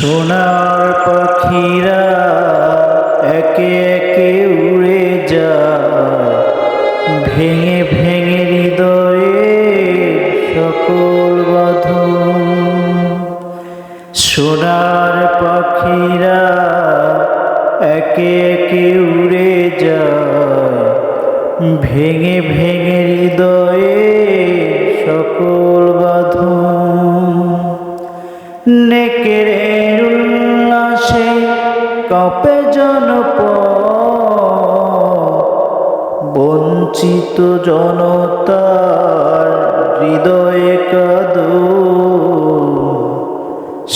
সোনার পাখিরা একে একে উড়ে যায়। ভেঙে ভেঙে হৃদয়ে সকল বাঁধন সোনার পাখিরা একে একে উড়ে যায়। ভেঙে ভেঙে হৃদয়ে সকল বাঁধন উল্লাসে কপে জনপ বঞ্চিত জনতার হৃদয়ে কাদ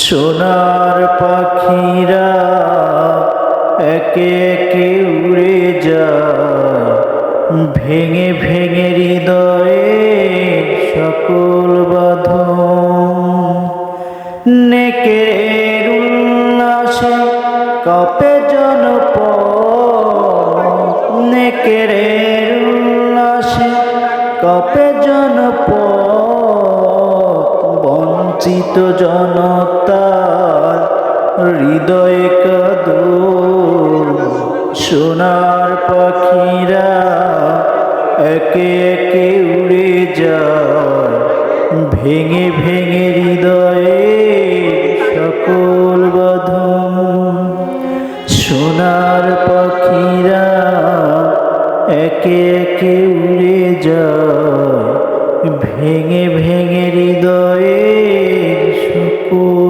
সোনার পাখিরা একে একে উড়ে যায়। ভেঙে ভেঙে হৃদয়ে সকল বাধ নেকের কপে জনপ নেকের উল্লাসে কপে জনপ বঞ্চিত জনতার হৃদয়ে কদ সোনার পাখিরা একে একে উড়ে যায়, ভেঙে ভেঙে সোনার পাখিরা একে একে উড়ে যায় ভেঙে ভেঙে হৃদয়ে শুকুর।